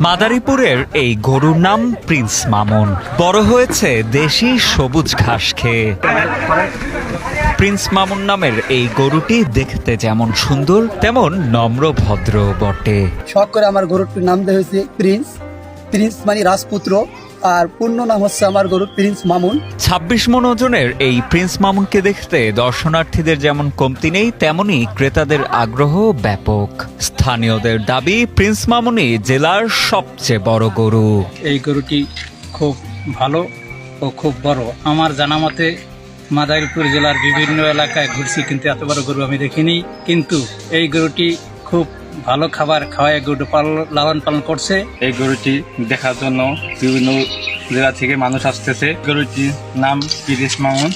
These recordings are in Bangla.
মাদারীপুরের এই গরুর নাম প্রিন্স মামুন। বড় হয়েছে দেশি সবুজ ঘাস খেয়ে। প্রিন্স মামুন নামের এই গরুটি দেখতে যেমন সুন্দর, তেমন নম্র ভদ্র বটে। শখ করে আমার গরুটির নাম দেওয়া হয়েছে প্রিন্স। প্রিন্স মানে রাজপুত্র। আর পূর্ণ নাম হচ্ছে আমার গরু প্রিন্স মামুন। ছাব্বিশ মন ওজনের এই প্রিন্স মামুনকে দেখতে দর্শনার্থীদের যেমন কমতি নেই তেমনি ক্রেতাদের আগ্রহ ব্যাপক। স্থানীয়দের দাবি প্রিন্স মামুনি জেলার সবচেয়ে বড় গরু। এই গরুটি খুব ভালো ও খুব বড়। আমার জানা মতে মাদারীপুর জেলার বিভিন্ন এলাকায় ঘুরছি কিন্তু এত বড় গরু আমি দেখিনি। কিন্তু এই গরুটি খুব ভালো খাবার খাওয়ায় গরু পালন, লালন পালন করছে। এই গরুটি দেখার জন্য বিভিন্ন জেলা থেকে মানুষ আসতেছে। গরুটির নাম কিরিশ মামুন।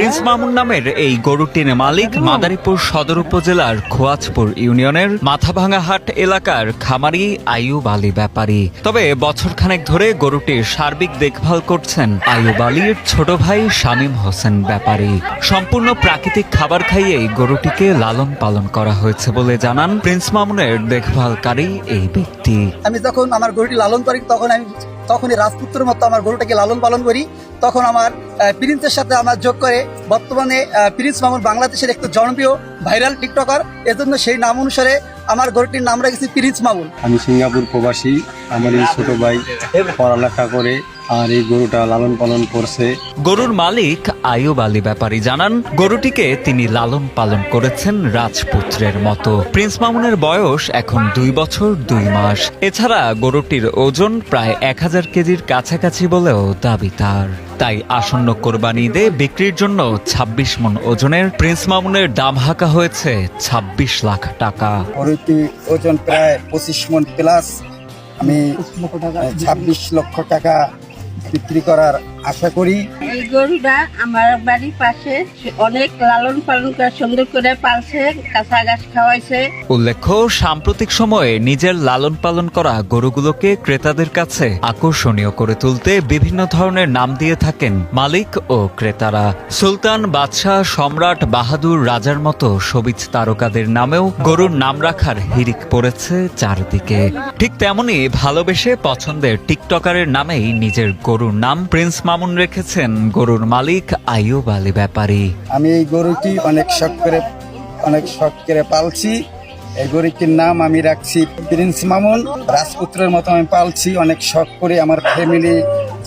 প্রিন্স মামুন নামের এই গরুটির মালিক মাদারীপুর সদর উপজেলার খোয়াজপুর ইউনিয়নের মাথাভাঙ্গাহাট এলাকার খামারি আইয়ুব আলী ব্যাপারী। তবে বছরখানেক ধরে গরুটির সার্বিক দেখভাল করছেন আইয়ুব আলীর ছোট ভাই শামীম হোসেন ব্যাপারী। সম্পূর্ণ প্রাকৃতিক খাবার খাইয়েই গরুটিকে লালন পালন করা হয়েছে বলে জানান প্রিন্স মামুনের দেখভালকারী এই ব্যক্তি। আমি যখন আমার গরুটি লালন করি তখন আমি তখনই রাজপুত্রের মতো আমার গরুটাকে লালন পালন করি। তখন আমার প্রিন্সের সাথে আমার যোগ করে বর্তমানে প্রিন্স মামুন বাংলাদেশের একটা জনপ্রিয় ভাইরাল টিকটকার। এজন্য সেই নাম অনুসারে আমার গরুটির নাম রেখেছি প্রিন্স মামুন। আমি সিঙ্গাপুর প্রবাসী, আমার এই ছোট ভাই পড়ালেখা করে আর এই গরুটা লালন পালন করছে। গরুর মালিক আয়ুব আলী ব্যাপারী জানান গরুটিকে তিনি লালন পালন করেছেন রাজপুত্রের মতো। প্রিন্স মামুনের বয়স এখন দুই বছর দুই মাস। এছাড়া গরুটির ওজন প্রায় এক হাজার কেজির কাছাকাছি বলেও দাবি তার। তাই আসন্ন কোরবানি ঈদে বিক্রির জন্য ২৬ মন ওজনের প্রিন্স মামুনের দাম হাঁকা হয়েছে ২৬ লাখ টাকা। গরুটি ওজন প্রায় পঁচিশ মন প্লাস আমি ছাব্বিশ লক্ষ টাকা বিক্রি করার আশা করি এই গরুটা আমার বাড়ির পাশে অনেক লালন পালন করে সুন্দর করে পালছে কাঁচা ঘাস খাওয়াইছে। উল্লেখ্য সাম্প্রতিক সময়ে নিজের লালন পালন করা গরুগুলোকে ক্রেতাদের কাছে আকর্ষণীয় করে তুলতে বিভিন্ন ধরনের নাম দিয়ে থাকেন মালিক ও ক্রেতারা। সুলতান বাদশাহ সম্রাট বাহাদুর রাজার মতো সবিজ তারকাদের নামেও গরুর নাম রাখার হিরিক পড়েছে চারদিকে। ঠিক তেমনি ভালোবেসে পছন্দের টিকটকারের নামেই নিজের গরুর নাম প্রিন্স মামুন রেখেছেন গরুর মালিক আইয়ুব আলী ব্যাপারী। আমি এই গরুটি অনেক শখ করে অনেক শখ করে পালছি। এই গরুটির নাম আমি রাখছি প্রিন্স মামুন। রাজপুত্রের মতো আমি পালছি। অনেক শখ করে আমার ফ্যামিলি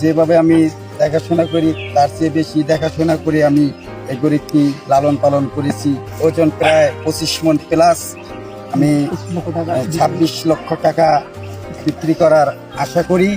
যেভাবে আমি দেখাশোনা করি তার চেয়ে বেশি দেখাশোনা করে আমি এই গরুটি লালন পালন করেছি। ওজন প্রায় পঁচিশ মন প্লাস আমি ছাব্বিশ লক্ষ টাকা বিক্রি করার আশা করি।